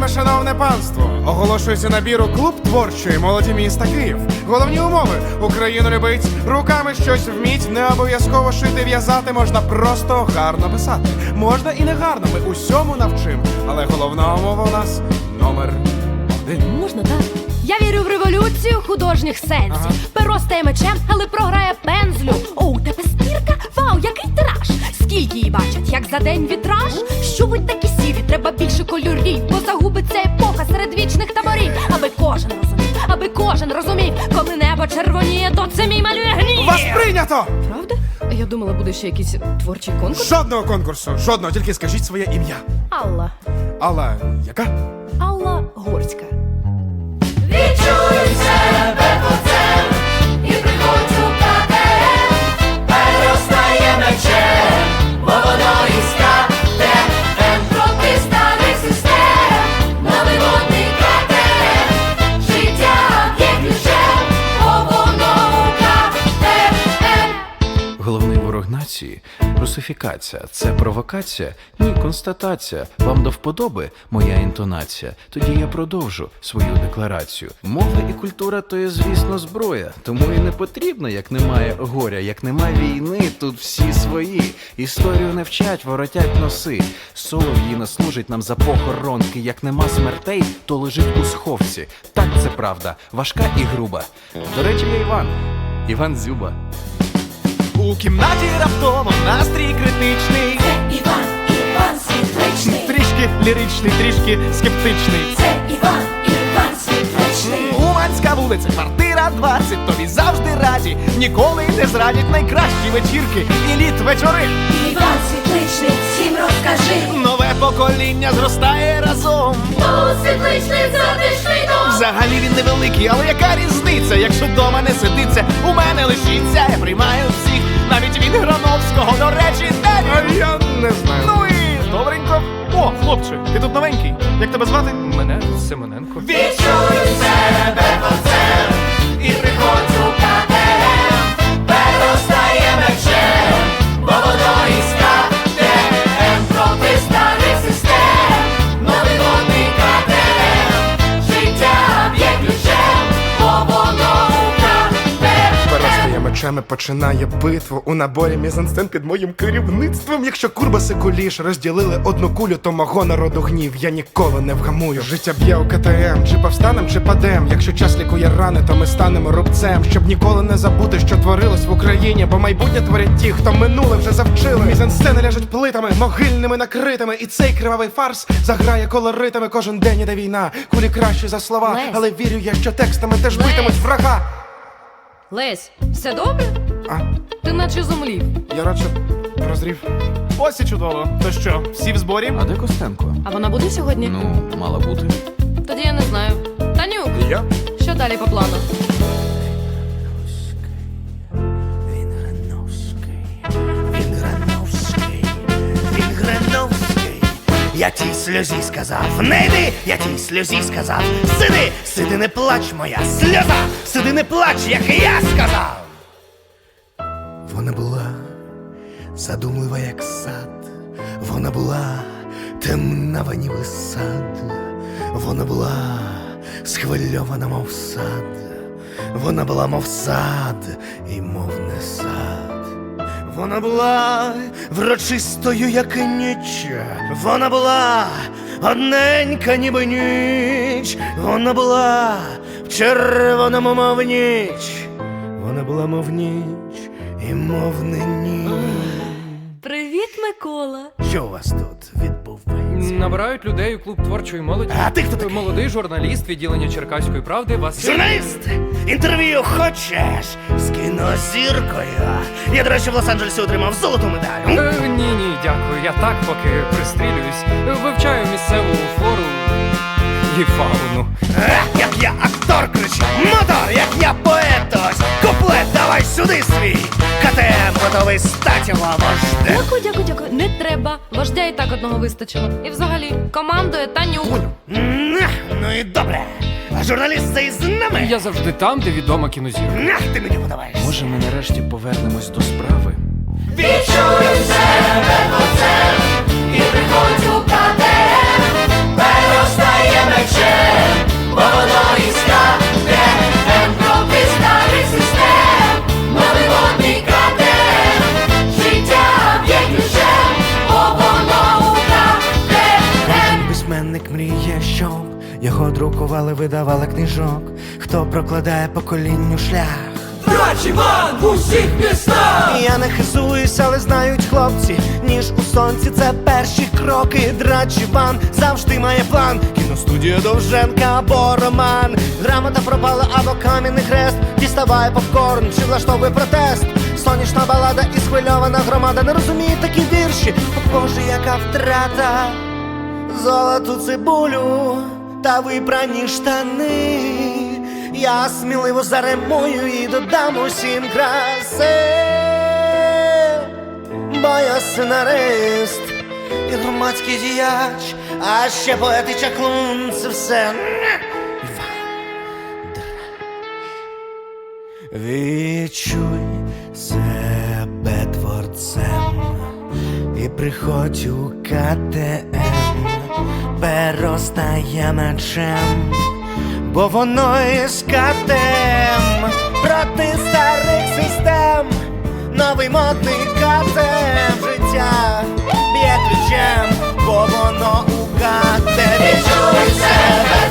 Вельми шановне панство, оголошується набір у клуб творчої молоді міста Київ. Головні умови Україну любить, руками щось вміть, не обов'язково шити в'язати, можна просто гарно писати. Можна і не гарно, ми усьому навчим. Але головна умова у нас номер один. Можна так? Я вірю в революцію художніх сенсів. Перо стає мечем, але програє пензлю. О, у тебе спірка? Вау, який тираж! Скільки її бачать, як за день вітраж? Що будь такі сірі, треба більше кольорів, бо загубиться епоха серед вічних таборів. Аби кожен розумів, аби кожен розумів, коли небо червоніє, то це мій малює гнів. Вас прийнято! Правда? Я думала, буде ще якийсь творчий конкурс. Жодного конкурсу, жодного, тільки скажіть своє ім'я. Алла. Алла, яка? Алла Горська. Нації русифікація. Це провокація? Ні, констатація. Вам до вподоби моя інтонація. Тоді я продовжу свою декларацію. Мова і культура то є, звісно, зброя. Тому і не потрібно, як немає горя, як немає війни, тут всі свої. Історію не вчать, воротять носи. Солов'ї не служить нам за похоронки. Як нема смертей, то лежить у сховці. Так це правда, важка і груба. До речі, я Іван. Іван Зюба. У кімнаті раптово настрій критичний, Це Іван, Іван Світличний, трішки ліричний, трішки скептичний. це Іван, Іван Світличний. Уманська вулиця, квартира 20, тобі завжди раді. Ніколи не зрадять найкращі вечірки і літ вечори. Іван Світличний, всім розкажи. Нове покоління зростає разом. У світличний затишний дом. Взагалі він невеликий, але яка різниця, якщо вдома не сидиться, у мене лишиться, хлопче, ти тут новенький. Як тебе звати? Мене Семененко. Відчуй себе Мечами, починає битву у наборі мізансцен під моїм керівництвом. Якщо Курбас і Куліш розділили одну кулю, то мого народу гнів я ніколи не вгамую. Життя б'є у КТМ, чи повстанем, чи падем. Якщо час лікує рани, то ми станемо рубцем, щоб ніколи не забути, що творилось в Україні, бо майбутнє творять ті, хто минуле вже завчили. Мізансцени ляжуть плитами, могильними накритими, і цей кривавий фарс заграє колоритами. Кожен день іде війна, кулі кращі за слова, але вірю я, що текстами теж битимуть врага. Лесь, все добре? А Ти наче зумлів. я радше прозрів. Ось і чудово. То що, всі в зборі? А де Костенко? А вона буде сьогодні? Ну, мала бути. Тоді я не знаю. Танюк, Я? що далі по плану? Я тій сльозі сказав, не йди, я тій сльозі сказав, сиди, сиди, не плач, моя сльоза, сиди, не плач, як я сказав. Вона була задумлива, як сад, вона була темна ванівий сад, вона була схвильована, мов сад, вона була, мов сад, і мов не сад. Вона була врочистою, як ніч. Вона була одненька, ніби ніч. Вона була в червоному, мов ніч. Вона була, мов ніч, і мов не ніч. Привіт, Микола. Що у вас тут відбувається? Набирають людей у клуб творчої молоді. А ти хто такий? Молодий журналіст відділення Черкаської правди. Вас Журналіст! Інтерв'ю хочеш з кінозіркою. Я, до речі, в Лос-Анджелесі отримав золоту медаль. Е, ні, ні, дякую. Я так поки пристрілююсь. Е, Вивчаю місцеву флору і фауну. Ех, як я актор кричу, мотор, як я поет ось, куплет давай сюди свій. КТМ готовий стать його вождем. Дякую, дякую, дякую. Не треба. Вождя і так одного вистачило. І взагалі, командує Танюк. Ну і добре. А журналіст цей з нами? Я завжди там, де відома кінозірка. Нах, ти мені подобаєшся. Може, ми нарешті повернемось до справи? Відчуй себе творцем і приходь Письменник мріє, щоб його друкували, видавали книжок. Хто прокладає поколінню шлях. Драч Іван в усіх містах Я не хизуюсь, але знають хлопці, ніж у сонці це перші кроки. Драч Іван завжди має план. Кіностудія Довженка або роман. Грамота пропала або кам'яний хрест. Діставає попкорн чи влаштовує протест. Сонячна балада і схвильована громада не розуміє такі вірші. О Боже, яка втрата золоту цибулю та випрані штани. Я сміливо заремую і додам усім краси, бо я сценарист і громадський діяч, а ще поет і чаклун це все. Відчуй себе творцем і приходь у КТМ, перо стає мечем, бо воно із катем проти старих систем, новий модний катем життя б'є ключем, бо воно у КТМ. Відчуй себе